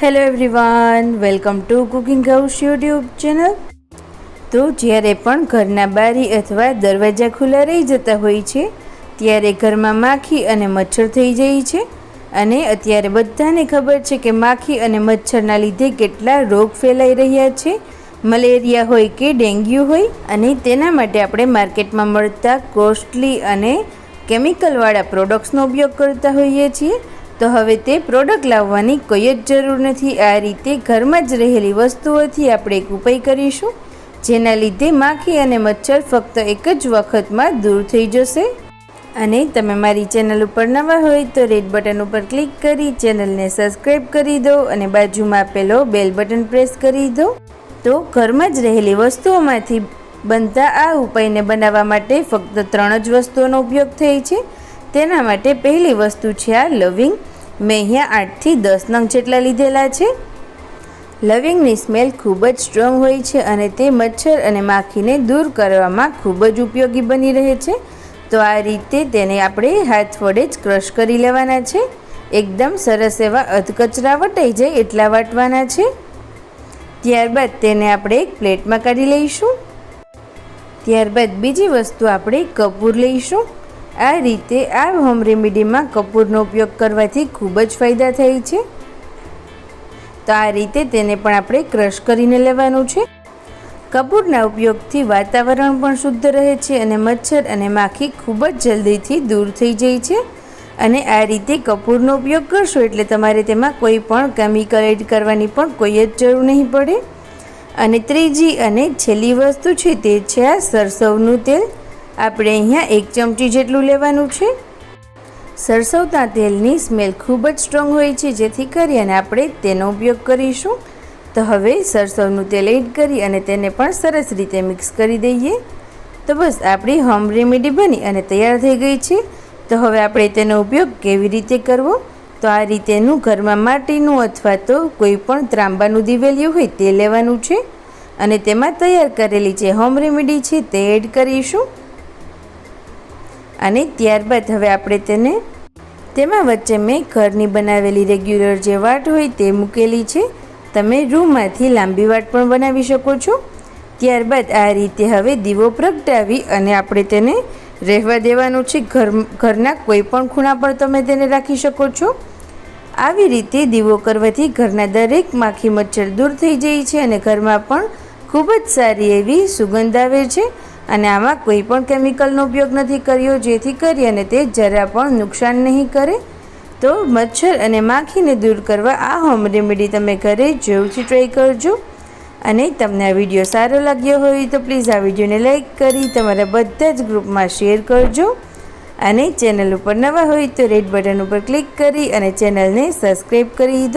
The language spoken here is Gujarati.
Hello everyone welcome to cooking house YouTube channel તો જ્યારે પણ ઘરના બારી અથવા દરવાજા ખુલ્લા રહી જતા હોય છે, ત્યારે ઘરમાં માખી અને મચ્છર થઈ જાય છે. અને અત્યારે બધાને ખબર છે કે માખી અને મચ્છરના લીધે કેટલા રોગ ફેલાઈ રહ્યા છે. મલેરિયા હોય કે ડેન્ગ્યુ હોય, અને તેના માટે આપણે માર્કેટમાં મળતા કોસ્ટલી અને કેમિકલવાળા પ્રોડક્ટ્સનો ઉપયોગ કરતા હોઈએ છીએ. તો હવે તે પ્રોડક્ટ લાવવાની કોઈ જ જરૂર નથી. આ રીતે ઘરમાં જ રહેલી વસ્તુઓથી આપણે એક ઉપાય કરીશું, જેના લીધે માખી અને મચ્છર ફક્ત એક જ વખતમાં દૂર થઈ જશે. અને તમે મારી ચેનલ ઉપર નવા હોય તો રેડ બટન ઉપર ક્લિક કરી ચેનલને સબસ્ક્રાઈબ કરી દો અને બાજુમાં આપેલો બેલ બટન પ્રેસ કરી દો. તો ઘરમાં જ રહેલી વસ્તુઓમાંથી બનતા આ ઉપાયને બનાવવા માટે ફક્ત ત્રણ જ વસ્તુઓનો ઉપયોગ થાય છે. તેના માટે પહેલી વસ્તુ છે આ લવિંગ. મેં અહીંયા આઠથી દસ નંગ જેટલા લીધેલા છે. લવિંગની સ્મેલ ખૂબ જ સ્ટ્રોંગ હોય છે અને તે મચ્છર અને માખીને દૂર કરવામાં ખૂબ જ ઉપયોગી બની રહે છે. તો આ રીતે તેને આપણે હાથ વડે જ ક્રશ કરી લેવાના છે. એકદમ સરસ એવા અધકચરા વટાઈ જાય એટલા વાટવાના છે. ત્યારબાદ તેને આપણે એક પ્લેટમાં કાઢી લઈશું. ત્યારબાદ બીજી વસ્તુ આપણે કપૂર લઈશું. આ રીતે આ હોમ રેમેડીમાં કપૂરનો ઉપયોગ કરવાથી ખૂબ જ ફાયદા થાય છે. તો આ રીતે તેને પણ આપણે ક્રશ કરીને લેવાનું છે. કપૂરના ઉપયોગથી વાતાવરણ પણ શુદ્ધ રહે છે અને મચ્છર અને માખી ખૂબ જ જલ્દીથી દૂર થઈ જાય છે. અને આ રીતે કપૂરનો ઉપયોગ કરશો એટલે તમારે તેમાં કોઈ પણ કેમિકલ એડ કરવાની પણ કોઈ જ જરૂર નહીં પડે. અને ત્રીજી અને છેલ્લી વસ્તુ છે તે છે આ સરસવનું તેલ. આપણે અહીંયા એક ચમચી જેટલું લેવાનું છે. સરસવના તેલની સ્મેલ ખૂબ જ સ્ટ્રોંગ હોય છે, જેથી કરી અને આપણે તેનો ઉપયોગ કરીશું. તો હવે સરસવનું તેલ એડ કરી અને તેને પણ સરસ રીતે મિક્સ કરી દઈએ. તો બસ, આપણી હોમ રેમેડી બની અને તૈયાર થઈ ગઈ છે. તો હવે આપણે તેનો ઉપયોગ કેવી રીતે કરવો? તો આ રીતેનું ઘરમાં માટીનું અથવા તો કોઈ પણ ત્રાંબાનું દિવેલિયું હોય તે લેવાનું છે. અને તેમાં તૈયાર કરેલી જે હોમ રેમેડી છે તે એડ કરીશું. અને ત્યારબાદ હવે આપણે તેને તેમાં વચ્ચે મેં ઘરની બનાવેલી રેગ્યુલર જે વાટ હોય તે મૂકેલી છે. તમે રૂમાંથી લાંબી વાટ પણ બનાવી શકો છો. ત્યારબાદ આ રીતે હવે દીવો પ્રગટાવી અને આપણે તેને રહેવા દેવાનું છે. ઘર, ઘરના કોઈ પણ ખૂણા પર તમે તેને રાખી શકો છો. આવી રીતે દીવો કરવાથી ઘરના દરેક માખી મચ્છર દૂર થઈ જાય છે અને ઘરમાં પણ ખૂબ જ સારી એવી સુગંધ આવે છે. અને આમાં કોઈ પણ કેમિકલનો ઉપયોગ નથી કર્યો, જેથી કરી અને તે જરા પણ નુકસાન નહીં કરે. તો મચ્છર અને માખીને દૂર કરવા આ હોમ રેમેડી તમે ઘરે જરૂરથી ટ્રાય કરજો. અને તમને આ વીડિયો સારો લાગ્યો હોય તો પ્લીઝ આ વિડીયોને લાઇક કરી તમારા બધા જ ગ્રુપમાં શેર કરજો. અને ચેનલ ઉપર નવા હોય તો રેડ બટન ઉપર ક્લિક કરી અને ચેનલને સબસ્ક્રાઈબ કરી દો.